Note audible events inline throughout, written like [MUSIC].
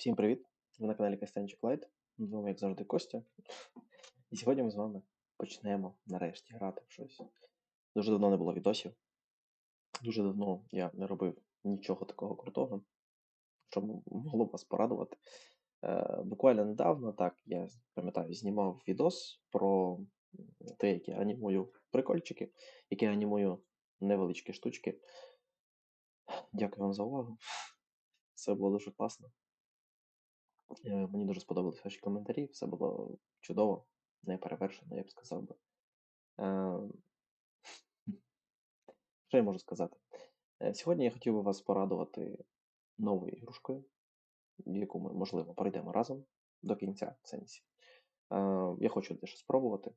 Всім привіт! Ви на каналі Костянчик Лайт. З вами, як завжди, Костя. І сьогодні ми з вами почнемо нарешті грати в щось. Дуже давно не було відосів. Дуже давно я не робив нічого такого крутого, що могло б вас порадувати. Е, буквально недавно, так, я пам'ятаю, знімав відос про те, як я анімую прикольчики, як я анімую невеличкі штучки. Дякую вам за увагу. Все було дуже класно. Е, Мені дуже сподобались ваші коментарі, все було чудово, неперевершено, я б сказав би. Що я можу сказати? Сьогодні я хотів би вас порадувати новою ігрушкою, яку ми, можливо, пройдемо разом до кінця в сенсі. Е, Я хочу дещо спробувати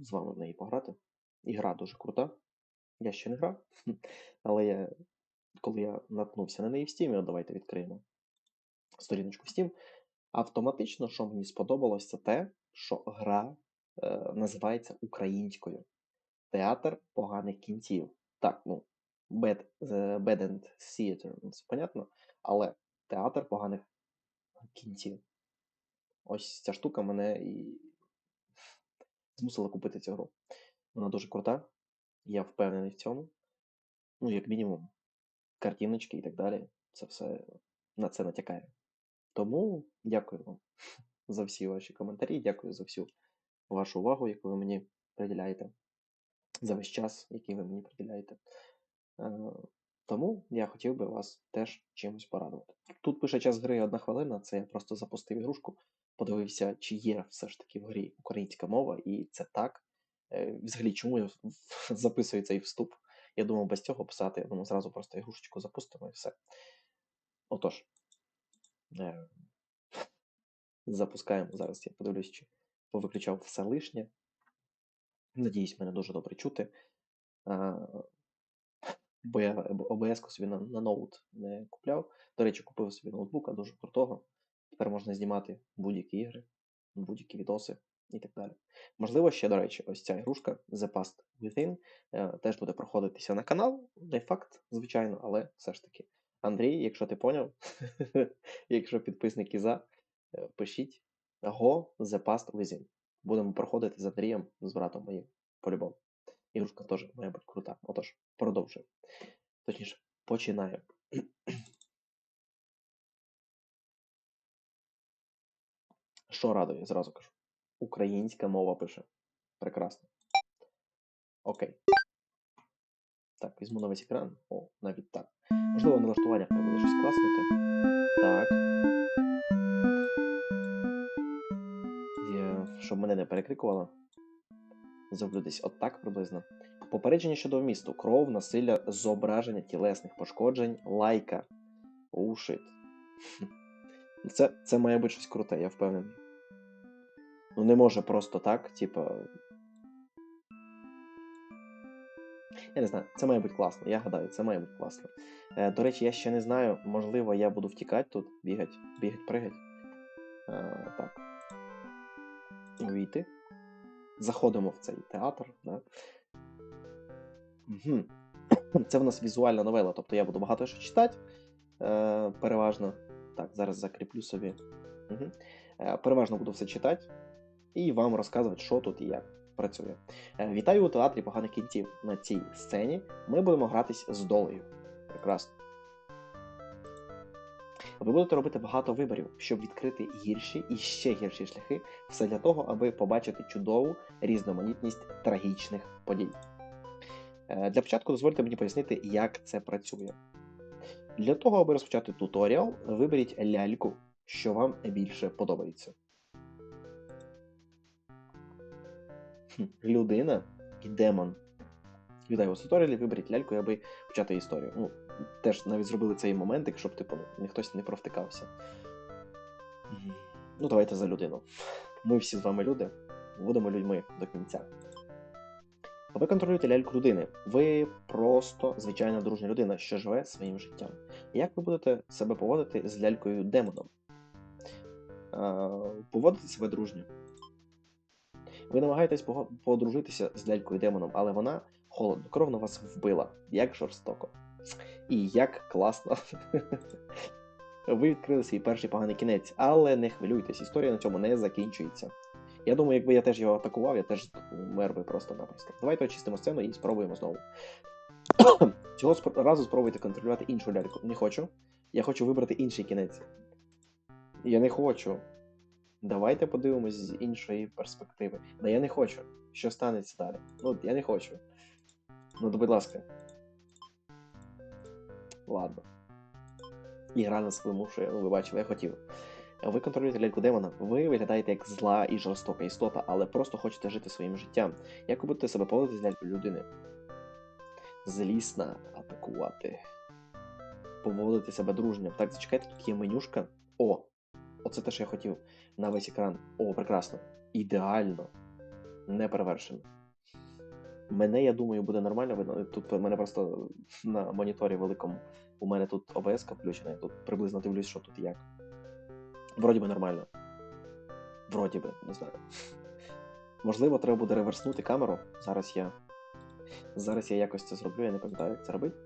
з вами в неї пограти. Ігра дуже крута. Я ще не грав, але я, коли я наткнувся на неї в от давайте відкриємо сторіночку Steam. Автоматично, що мені сподобалось, це те, що гра е, називається українською. Театр поганих кінців. Так, ну, bad, the bad End Theater, ну, це понятно, але театр поганих кінців. Ось ця штука мене і змусила купити цю гру. Вона дуже крута, я впевнений в цьому. Ну, як мінімум, картиночки і так далі. Це все на це натякає. Тому дякую вам [LAUGHS] за всі ваші коментарі, дякую за всю вашу увагу, яку ви мені приділяєте, за весь час, який ви мені приділяєте. Е, Тому я хотів би вас теж чимось порадувати. Тут пише час гри одна хвилина, це я просто запустив ігрушку, подивився, чи є все ж таки в грі українська мова, і це так. Е, Взагалі, чому я [LAUGHS] записую цей вступ? Я думав без цього писати, ну зразу просто ігрушечку запустимо і все. Отож, запускаємо зараз. Я подивлюсь, чи повиключав все лишнє. Надіюсь, мене дуже добре чути. Бо я ОБС собі на, на ноут не купляв. До речі, купив собі ноутбука дуже крутого. Тепер можна знімати будь-які ігри, будь-які відоси і так далі. Можливо, ще, до речі, ось ця ігрушка The Past Within е, теж буде проходитися на канал. Не факт, звичайно, але все ж таки. Андрій, якщо ти поняв, [LAUGHS] якщо підписники за, е, пишіть Go The Past Within. Будемо проходити з Андрієм, з братом моїм, по-любому. Ігрушка теж має бути крута. Отож, продовжуємо. Точніше, починаємо. Що радує, зразу кажу. Українська мова пише. Прекрасно. Окей. Так, візьму на весь екран. О, навіть так. Можливо, налаштування треба буде щось класнути. Так. Є, щоб мене не перекрикувало. Зроблю десь отак приблизно. Попередження щодо вмісту. Кров, насилля, зображення тілесних пошкоджень, лайка. Оу, шит. Це, це має бути щось круте, я впевнений. Ну не може просто так, типа. Я не знаю, це має бути класно. Я гадаю, це має бути класно. Е, до речі, я ще не знаю, можливо, я буду втікати тут, бігати, бігати, пригати. Е, так. Увійти. Заходимо в цей театр. Да? Угу. [COUGHS] Це в нас візуальна новела, тобто я буду багато що читати. Е, переважно. Так, зараз закріплю собі. Угу. Е, переважно буду все читати і вам розказувати, що тут і як працює. Е, Вітаю у театрі поганих кінців. На цій сцені ми будемо гратись з долею. Прекрасно. Ви будете робити багато виборів, щоб відкрити гірші і ще гірші шляхи, все для того, аби побачити чудову різноманітність трагічних подій. Е, Для початку дозвольте мені пояснити, як це працює. Для того, аби розпочати туторіал, виберіть ляльку, що вам більше подобається. Людина і демон. Вітаю вас у туторіалі, виберіть ляльку, аби почати історію. Ну, теж навіть зробили цей моментик, щоб типу, ну, хтось не провтикався. Ну, давайте за людину. Ми всі з вами люди, будемо людьми до кінця. Ви контролюєте ляльку людини. Ви просто звичайна дружня людина, що живе своїм життям. Як ви будете себе поводити з лялькою демоном? Поводити себе дружньо. Ви намагаєтесь подружитися з лялькою демоном, але вона холоднокровно вас вбила. Як жорстоко. І як класно. [LAUGHS] Ви відкрили свій перший поганий кінець, але не хвилюйтесь, історія на цьому не закінчується. Я думаю, якби я теж його атакував, я теж мер би просто-напросто. Давайте очистимо сцену і спробуємо знову. [COUGHS] Цього разу спробуйте контролювати іншу ляльку. Не хочу. Я хочу вибрати інший кінець. Я не хочу. Давайте подивимось з іншої перспективи. Да я не хочу. Що станеться далі? Ну, я не хочу. Ну, то, будь ласка. Ладно. Ігра нас вимушує, ну ви бачили, я хотів. Ви контролюєте ляльку демона, ви виглядаєте як зла і жорстока істота, але просто хочете жити своїм життям. Як ви будете себе поводити з лялькою людини? Злісна атакувати. Поводити себе дружньо. Так, зачекайте, тут є менюшка. О! Оце те, що я хотів на весь екран. О, прекрасно. Ідеально. Не перевершено. Мене, я думаю, буде нормально видно. Тут в мене просто на моніторі великому. У мене тут ОБС включена, я тут приблизно дивлюсь, що тут як. Вроді би нормально. Вроді би, не знаю. Можливо, треба буде реверснути камеру. Зараз я. Зараз я якось це зроблю, я не пам'ятаю, як це робити.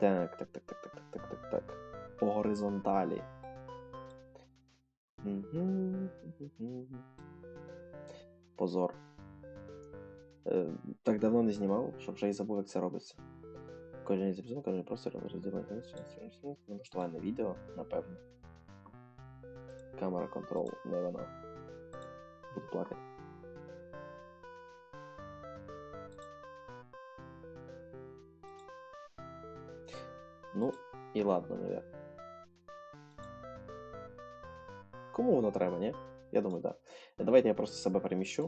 Так, так, так, так, так, так, так, так, так. По горизонталі. Позор. Е, Так давно не знімав, що вже і забув, як це робиться. Кожен із епізодів, кожен просто розділити налаштування відео, напевно. Камера контрол, не вона. Буду плакати. Ну, і ладно, наверное. Кому воно треба, ні? Я думаю, так. Да. Давайте я просто себе переміщу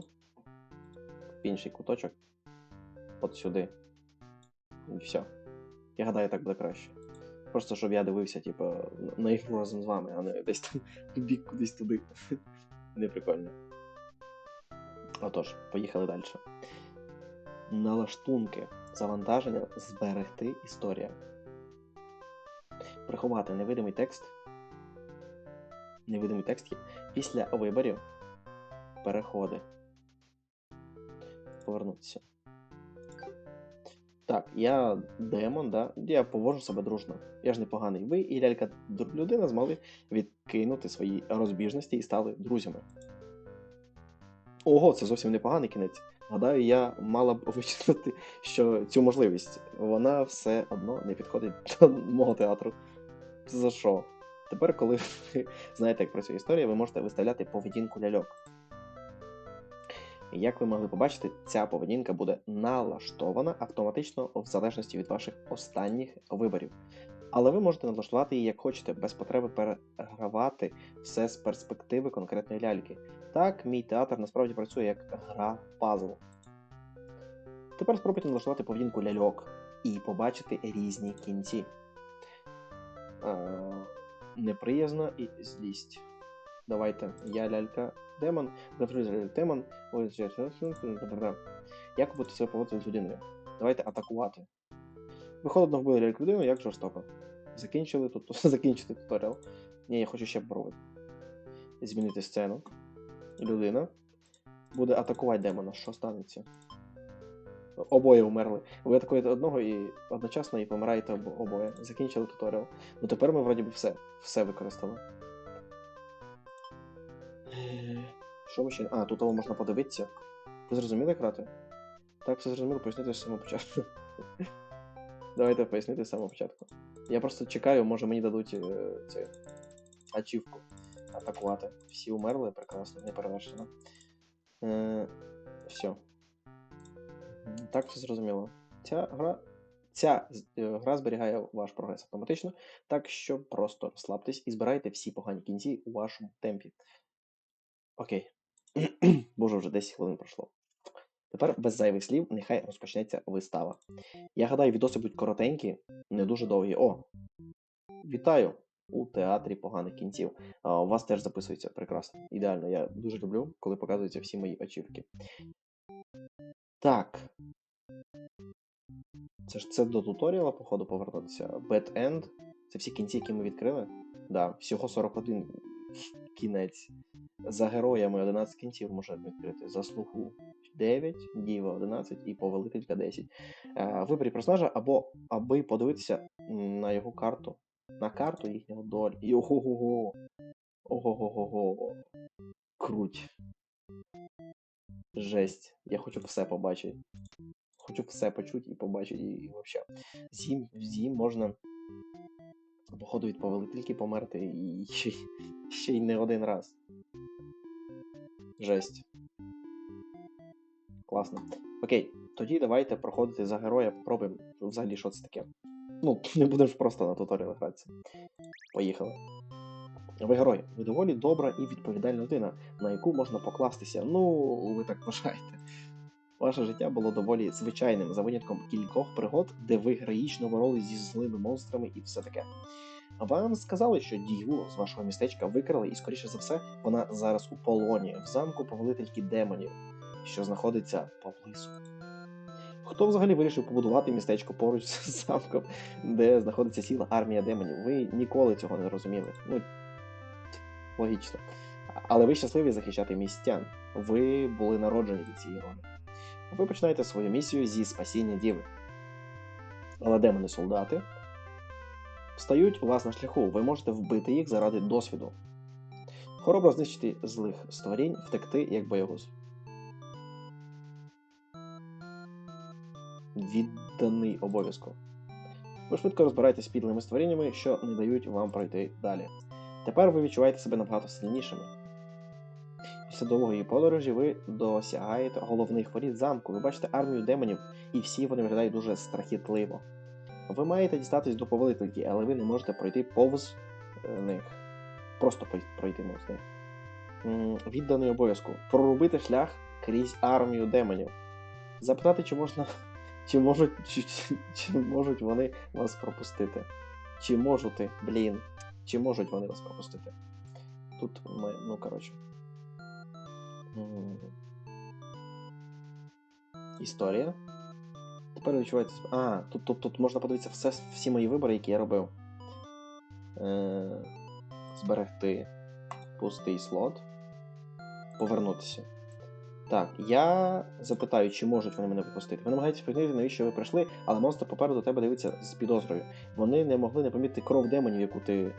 в інший куточок. От сюди. І все. Я гадаю, так буде краще. Просто щоб я дивився, типу, на- ігру разом з вами, а не десь там [LAUGHS] бік кудись туди. [LAUGHS] Не прикольно. Отож, поїхали далі. Налаштунки. Завантаження зберегти історія. Приховати невидимий текст. Невидимий текст є. Після виборів. Переходи. Повернутися. Так, я демон, да? я поводжу себе дружно. Я ж непоганий. Ви і лялька людина змогли відкинути свої розбіжності і стали друзями. Ого, це зовсім непоганий кінець. Гадаю, я мала б вичислити, що цю можливість. Вона все одно не підходить до мого театру. За що? Тепер, коли ви [LAUGHS] знаєте, як працює історія, ви можете виставляти поведінку ляльок. Як ви могли побачити, ця поведінка буде налаштована автоматично в залежності від ваших останніх виборів. Але ви можете налаштувати її як хочете, без потреби перегравати все з перспективи конкретної ляльки. Так, мій театр насправді працює як гра пазл. Тепер спробуйте налаштувати поведінку ляльок і побачити різні кінці. Неприязна і злість. Давайте, я лялька демон, демон. Ось, я- Як ви будете себе поводити з людиною? Давайте атакувати. Ви холодно вбили ляльку людину, як жорстоко. Закінчили тут, [LAUGHS] закінчити туторіал. Ні, я хочу ще попробувати. Змінити сцену. Людина буде атакувати демона. Що станеться? Обоє вмерли. Ви атакуєте одного і одночасно і помираєте обоє. Закінчили туторіал. Ну тепер ми вроді би все, все використали. Що ми ще? А, тут можна подивитися. Ви зрозуміли як грати? Так, все зрозуміло, пояснити з самого початку. [LAUGHS] Давайте пояснити з самого початку. Я просто чекаю, може мені дадуть е, цю ачівку атакувати. Всі умерли, прекрасно, не перевершено. Е, все. Так, все зрозуміло. Ця гра. Ця е, гра зберігає ваш прогрес автоматично, так що просто розслабтесь і збирайте всі погані кінці у вашому темпі. Окей. [CLEARS THROAT] Боже, вже 10 хвилин пройшло. Тепер без зайвих слів, нехай розпочнеться вистава. Я гадаю, відоси будуть коротенькі, не дуже довгі. О! Вітаю у театрі поганих кінців. У вас теж записується прекрасно. Ідеально. Я дуже люблю, коли показуються всі мої ачівки. Так. Це ж це до туторіала, походу, повернутися. Bad End. Це всі кінці, які ми відкрили. Да, всього 41 кінець. За героями 11 кінців можна відкрити. За слугу 9, Діва 11 і повелителька 10. Е, Виберіть персонажа або аби подивитися на його карту. на карту їхнього долі. І ого-го-го. Ого-го-го-го. Круть. Жесть. Я хочу все побачити. Хочу все почути і побачити, і, і взагалі. Зім, зім можна, походу, від повелительки померти і ще, ще й не один раз. Жесть. Класно. Окей, тоді давайте проходити за героя, попробуємо взагалі, що це таке. Ну, [LAUGHS] не будемо ж просто на туторіал гратися. Поїхали. Ви герой. Ви доволі добра і відповідальна людина, на яку можна покластися. Ну, ви так вважаєте. Ваше життя було доволі звичайним, за винятком кількох пригод, де ви героїчно боролись зі злими монстрами і все таке. Вам сказали, що діву з вашого містечка викрали, і, скоріше за все, вона зараз у полоні в замку повелительки демонів, що знаходиться поблизу. Хто взагалі вирішив побудувати містечко поруч з [LAUGHS] замком, де знаходиться ціла армія демонів? Ви ніколи цього не розуміли. Ну, логічно. Але ви щасливі захищати містян. Ви були народжені від цієї ролі. Ви починаєте свою місію зі спасіння діви. Але демони-солдати встають у вас на шляху. Ви можете вбити їх заради досвіду. Хоробро знищити злих створінь, втекти як боягуз. Відданий обов'язку. Ви швидко розбираєтесь з підлими створіннями, що не дають вам пройти далі. Тепер ви відчуваєте себе набагато сильнішими. Після довгої подорожі ви досягаєте головних воріт замку. Ви бачите армію демонів, і всі вони виглядають дуже страхітливо. Ви маєте дістатись до повелительки, але ви не можете пройти повз е, них. Просто пройти повз них. Відданий обов'язку. Прорубити шлях крізь армію демонів. Запитати, чи можна. Чи можуть, чи, чи, чи можуть вони вас пропустити? Чи можуть, блін, чи можуть вони вас пропустити? Тут ми, ну коротше. Історія. Тепер відчуваєте. А, тут, тут, тут можна подивитися все, всі мої вибори, які я робив. Е, зберегти пустий слот. Повернутися. Так, я запитаю, чи можуть вони мене пропустити. Ви намагаєтесь пригнити, навіщо ви прийшли, але монстр попереду тебе дивиться з підозрою. Вони не могли не помітити кров демонів, яку ти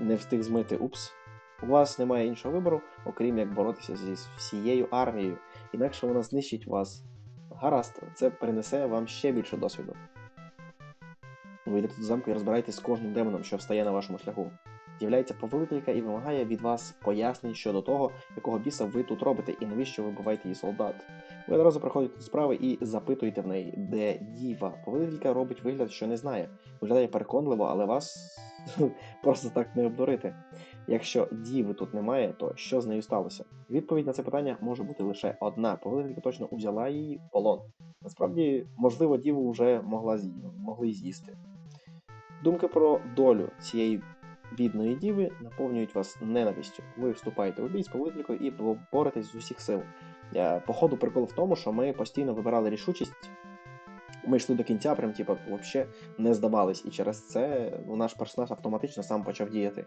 не встиг змити. Упс. У вас немає іншого вибору, окрім як боротися зі всією армією. Інакше вона знищить вас. Гаразд, це принесе вам ще більше досвіду. Ви йдете до замку і розбираєтесь з кожним демоном, що встає на вашому шляху. З'являється повелителька і вимагає від вас пояснень щодо того, якого біса ви тут робите і навіщо ви вбиваєте її солдат. Ви одразу приходите до справи і запитуєте в неї, де діва. Повелителька робить вигляд, що не знає. Виглядає переконливо, але вас [LAUGHS] просто так не обдурити. Якщо діви тут немає, то що з нею сталося? Відповідь на це питання може бути лише одна. Повелителька точно узяла її в полон. Насправді, можливо, діву вже могла з'ї... могли з'їсти. Думки про долю цієї бідної діви наповнюють вас ненавистю. Ви вступаєте у бій з повелителькою і боретесь з усіх сил. Е, По ходу прикол в тому, що ми постійно вибирали рішучість. Ми йшли до кінця, прям типу, взагалі не здавались. І через це ну, наш персонаж автоматично сам почав діяти.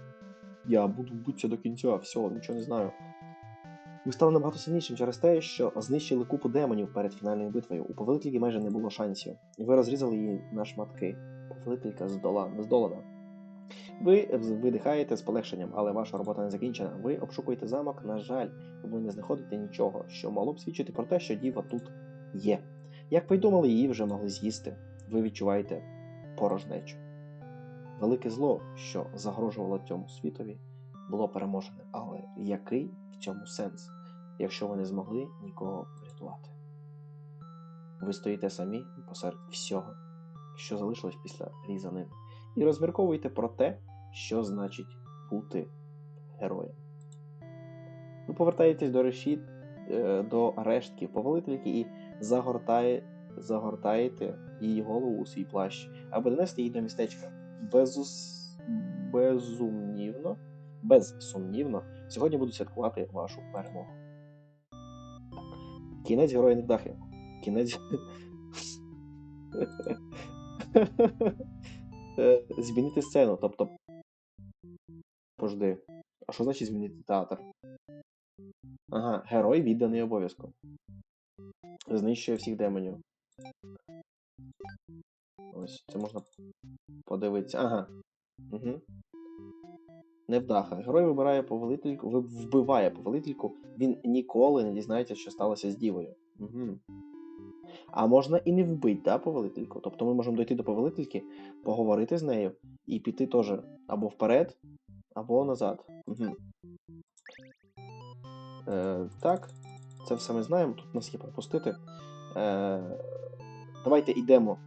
Я буду битися до кінця, все, нічого не знаю. Ви стали набагато сильнішим через те, що знищили купу демонів перед фінальною битвою. У повелительки майже не було шансів. І Ви розрізали її на шматки. Повелителька здола... здолана. Ви видихаєте з полегшенням, але ваша робота не закінчена. Ви обшукуєте замок, на жаль, ви не знаходите нічого, що могло б свідчити про те, що діва тут є. Як думали, її вже могли з'їсти. Ви відчуваєте порожнечу. Велике зло, що загрожувало цьому світові, було переможене. Але який в цьому сенс, якщо ви не змогли нікого врятувати? Ви стоїте самі посеред всього, що залишилось після різанин, і розмірковуєте про те, що значить бути героєм. Ви повертаєтесь до решіт, е, до рештків повелительки і загортає, загортаєте її голову у свій плащ, аби донести її до містечка. Безус... Безумнівно, безсумнівно, сьогодні буду святкувати вашу перемогу. Кінець героя Невдахи. Кінець. [LAUGHS] Е, Змінити сцену, тобто. Пожди. А що значить змінити театр? Ага, герой відданий обов'язку. Знищує всіх демонів. Ось, це можна подивитися. Ага. Угу. Невдаха. Герой вибирає повелительку, вбиває повелительку, він ніколи не дізнається, що сталося з дівою. Угу. А можна і не вбити, да, повелительку. Тобто ми можемо дойти до повелительки, поговорити з нею і піти теж або вперед, або назад. Угу. Е, так, це все ми знаємо. Тут нас є пропустити. Е, давайте йдемо.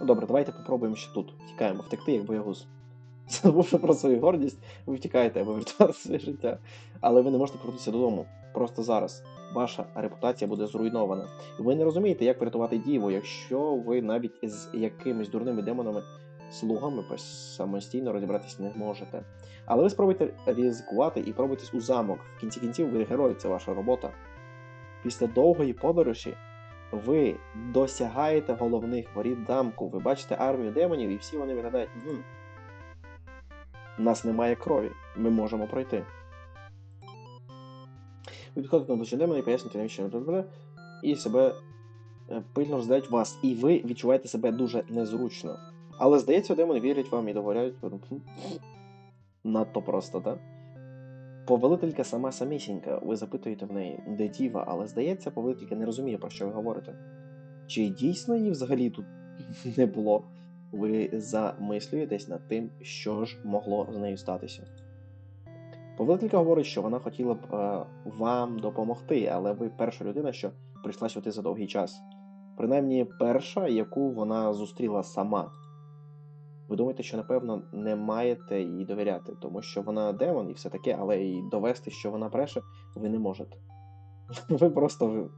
Ну, добре, давайте попробуємо ще тут. Втікаємо, втекти, як боягуз. [LAUGHS] Забувши про свою гордість, ви втікаєте, аби врятувати своє життя. Але ви не можете повернутися додому. Просто зараз. Ваша репутація буде зруйнована. Ви не розумієте, як врятувати діву, якщо ви навіть з якимись дурними демонами, слугами самостійно розібратися не можете. Але ви спробуйте ризикувати і пробуйтесь у замок. В кінці кінців ви герой, це ваша робота. Після довгої подорожі ви досягаєте головних воріт замку. Ви бачите армію демонів, і всі вони виглядають. «Мгм, У нас немає крові. Ми можемо пройти. Ви підходите душі демона і пояснюєте, навіщо не робили, і себе е, пильно розглядають вас. І ви відчуваєте себе дуже незручно. Але здається, демони вірять вам і довіряють. Надто просто, так? Повелителька сама самісінька, ви запитуєте в неї, де діва, але здається, повелителька не розуміє, про що ви говорите. Чи дійсно її взагалі тут [LAUGHS] не було? Ви замислюєтесь над тим, що ж могло з нею статися. Повелителька говорить, що вона хотіла б е, вам допомогти, але ви перша людина, що прийшла сюди за довгий час. Принаймні, перша, яку вона зустріла сама. Ви думаєте, що напевно не маєте їй довіряти, тому що вона демон і все таке, але і довести, що вона бреше, ви не можете. [LAUGHS] Ви просто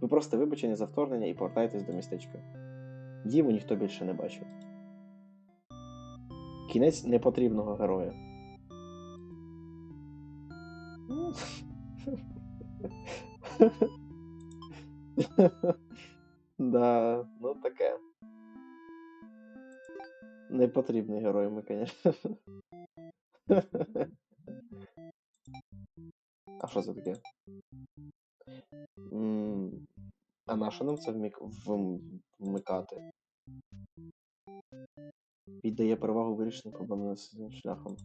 ви, просто вибачені за вторгнення і повертаєтесь до містечка. Діву ніхто більше не бачив. Кінець непотрібного героя. [LAUGHS] Да, ну таке. Непотрібний герой ми, звісно. А що це таке? А на що нам це вмік... вм- вмикати? Віддає перевагу вирішенню проблеми насильним шляхом.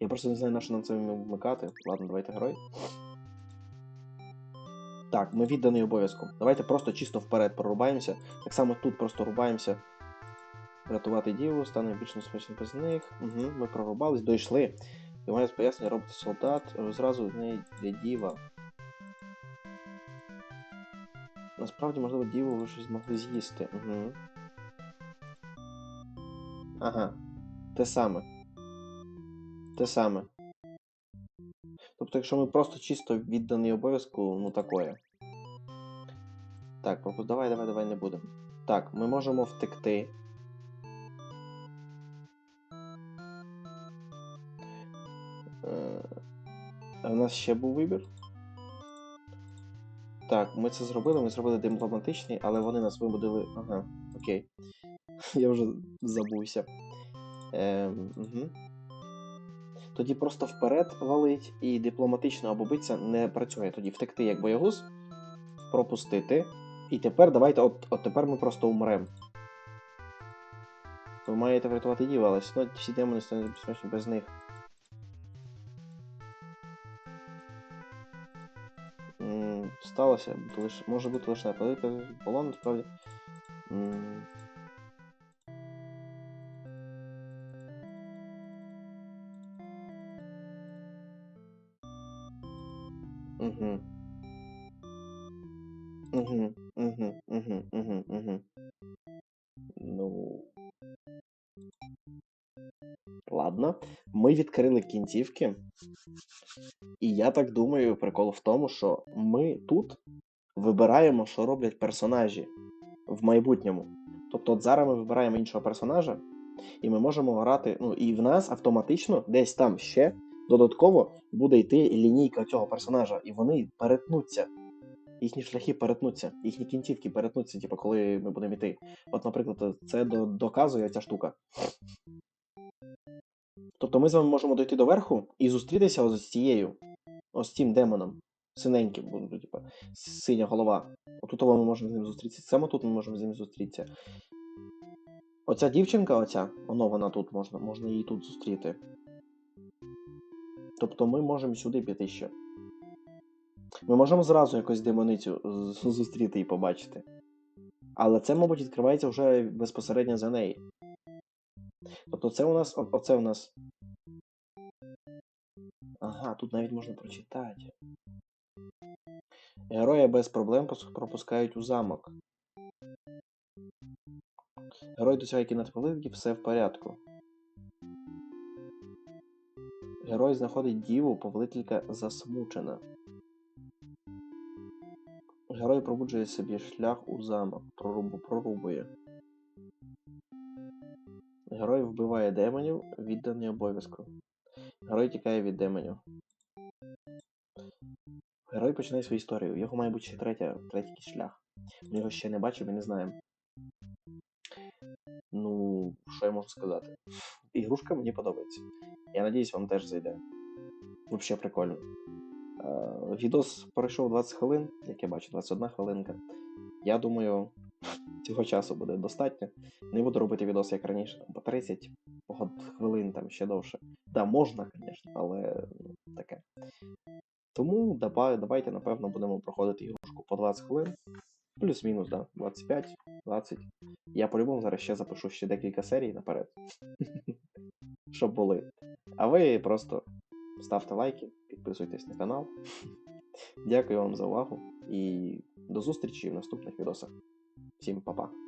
Я просто не знаю, на що нам це вмикати. Ладно, давайте герой. Так, ми відданий обов'язку. Давайте просто чисто вперед прорубаємося. Так само тут просто рубаємося. Рятувати діву, стане більш небезпечним без них. Угу, ми прорубались, дійшли. І має пояснення робити солдат. е, Зразу неї є діва. Насправді, можливо, діву ви щось змогли з'їсти. Угу. Ага. Те саме. Те саме. Тобто, якщо ми просто чисто відданий обов'язку, ну такое. Так, давай, давай, давай не будемо. Так, ми можемо втекти. В нас ще був вибір. Так, ми це зробили, ми зробили дипломатичний, але вони нас вимудили. Ага, окей. [LAUGHS] Я вже забувся. Ем, угу. Тоді просто вперед валить і дипломатично або битися не працює. Тоді втекти як боягуз, пропустити. І тепер давайте, от, от тепер ми просто умремо. Ви маєте врятувати діву, але все одно всі демони стануть безпечні без них. Сталося, лише, може бути лише напалити полон, насправді. Мгм. Мгм, мгм, мгм, мгм, мгм. Ну. Ладно. Ми відкрили кінцівки. І я так думаю, прикол в тому, що ми тут вибираємо, що роблять персонажі в майбутньому. Тобто, от зараз ми вибираємо іншого персонажа, і ми можемо грати. Ну, і в нас автоматично десь там ще додатково буде йти лінійка цього персонажа, і вони перетнуться. Їхні шляхи перетнуться, їхні кінцівки перетнуться, типу, коли ми будемо йти. От, наприклад, це доказує ця штука. Тобто ми з вами можемо дойти до верху і зустрітися ось з цією, ось цим демоном, синеньким, ну, типу, синя голова. Отут ми можемо з ним зустрітися. Саме тут ми можемо з ним зустрітися. Оця дівчинка, оця, воно вона тут можна, можна її тут зустріти. Тобто ми можемо сюди піти ще. Ми можемо зразу якось демоницю зустріти і побачити. Але це, мабуть, відкривається вже безпосередньо за неї. Тобто це у нас. Оце у нас. Ага, тут навіть можна прочитати. Героя без проблем пропускають у замок. Герой досягає кінецповидки, все в порядку. Герой знаходить діву, повелителька засмучена. Герой пробуджує собі шлях у замок, прорубу, прорубує. Герой вбиває демонів, відданий обов'язку. Герой тікає від демонів. Герой починає свою історію. Його має бути ще третя, третій шлях. Ми його ще не бачимо і не знаємо. Ну, що я можу сказати? Ігрушка мені подобається. Я надіюсь, вам теж зайде. Взагалі прикольно. Е, відос пройшов 20 хвилин, як я бачу, 21 хвилинка. Я думаю, цього часу буде достатньо. Не буду робити відос як раніше, там, по 30 хвилин, там ще довше. Да, можна, звісно, але ну, таке. Тому давай, давайте, напевно, будемо проходити ігрушку по 20 хвилин. Плюс-мінус, да, 25, 20. Я по-любому зараз ще запишу ще декілька серій наперед. [LAUGHS] Щоб були. А ви просто ставте лайки, підписуйтесь на канал. [LAUGHS] Дякую вам за увагу і до зустрічі в наступних відосах. Всім па-па.